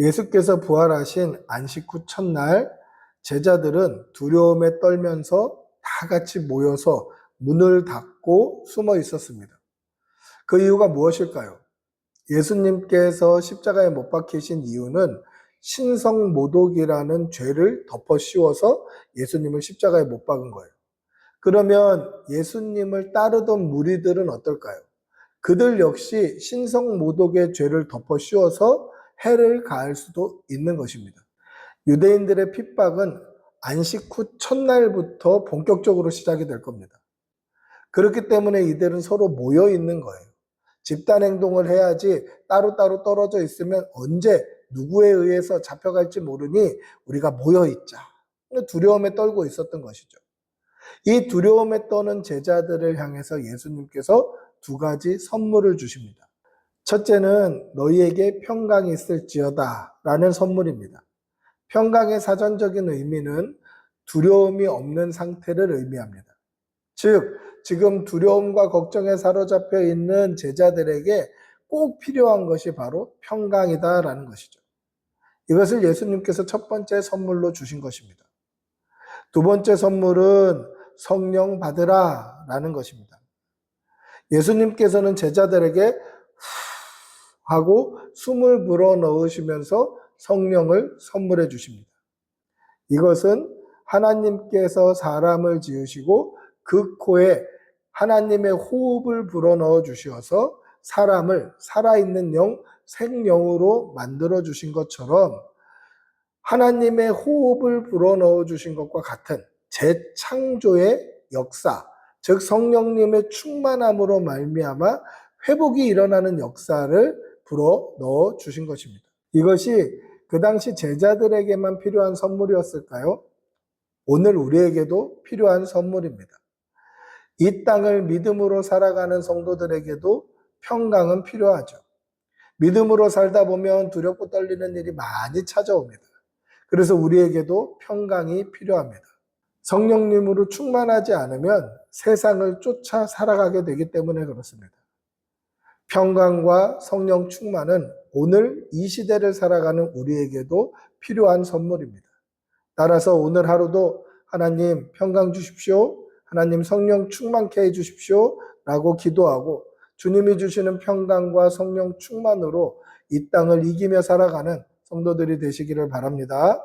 예수께서 부활하신 안식 후 첫날 제자들은 두려움에 떨면서 다 같이 모여서 문을 닫고 숨어 있었습니다. 그 이유가 무엇일까요? 예수님께서 십자가에 못 박히신 이유는 신성 모독이라는 죄를 덮어 씌워서 예수님을 십자가에 못 박은 거예요. 그러면 예수님을 따르던 무리들은 어떨까요? 그들 역시 신성 모독의 죄를 덮어 씌워서 해를 가할 수도 있는 것입니다. 유대인들의 핍박은 안식 후 첫날부터 본격적으로 시작이 될 겁니다. 그렇기 때문에 이들은 서로 모여 있는 거예요. 집단 행동을 해야지 따로따로 떨어져 있으면 언제 누구에 의해서 잡혀갈지 모르니 우리가 모여 있자. 두려움에 떨고 있었던 것이죠. 이 두려움에 떠는 제자들을 향해서 예수님께서 두 가지 선물을 주십니다. 첫째는 너희에게 평강이 있을지어다 라는 선물입니다. 평강의 사전적인 의미는 두려움이 없는 상태를 의미합니다. 즉, 지금 두려움과 걱정에 사로잡혀 있는 제자들에게 꼭 필요한 것이 바로 평강이다라는 것이죠. 이것을 예수님께서 첫 번째 선물로 주신 것입니다. 두 번째 선물은 성령 받으라 라는 것입니다. 예수님께서는 제자들에게 후 하고 숨을 불어 넣으시면서 성령을 선물해 주십니다. 이것은 하나님께서 사람을 지으시고 그 코에 하나님의 호흡을 불어 넣어 주셔서 사람을 살아있는 영, 생명으로 만들어 주신 것처럼 하나님의 호흡을 불어 넣어 주신 것과 같은 재창조의 역사, 즉 성령님의 충만함으로 말미암아 회복이 일어나는 역사를 불어 넣어 주신 것입니다. 이것이 그 당시 제자들에게만 필요한 선물이었을까요? 오늘 우리에게도 필요한 선물입니다. 이 땅을 믿음으로 살아가는 성도들에게도 평강은 필요하죠. 믿음으로 살다 보면 두렵고 떨리는 일이 많이 찾아옵니다. 그래서 우리에게도 평강이 필요합니다. 성령님으로 충만하지 않으면 세상을 쫓아 살아가게 되기 때문에 그렇습니다. 평강과 성령 충만은 오늘 이 시대를 살아가는 우리에게도 필요한 선물입니다. 따라서 오늘 하루도 하나님 평강 주십시오. 하나님 성령 충만케 해 주십시오. 라고 기도하고 주님이 주시는 평강과 성령 충만으로 이 땅을 이기며 살아가는 성도들이 되시기를 바랍니다.